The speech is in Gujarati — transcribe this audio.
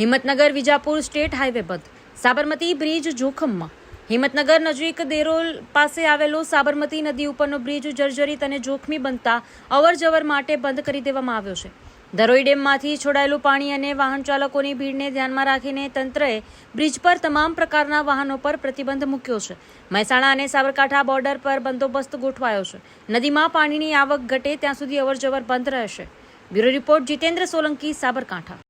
હિંમતનગર વિજાપુર સ્ટેટ હાઈવે બંધ સાબરમતી બ્રિજ જોખમમાં. હિંમતનગર નજીક દેરોલ પાસે આવેલો સાબરમતી નદી ઉપરનો બ્રિજ જર્જરિત અને જોખમી બનતા અવરજવર માટે બંધ કરી દેવામાં આવ્યો છે. ધરોઈ ડેમમાંથી છોડાયેલું પાણી અને વાહન ચાલકોની ભીડને ધ્યાનમાં રાખીને તંત્રએ બ્રિજ પર તમામ પ્રકારના વાહનો પર પ્રતિબંધ મૂક્યો છે. મહેસાણા અને સાબરકાંઠા બોર્ડર પર બંદોબસ્ત ગોઠવાયો છે. નદીમાં પાણીની આવક ઘટે ત્યાં સુધી અવરજવર બંધ રહેશે. Bureau report Jitendra Solanki, Sabarkantha.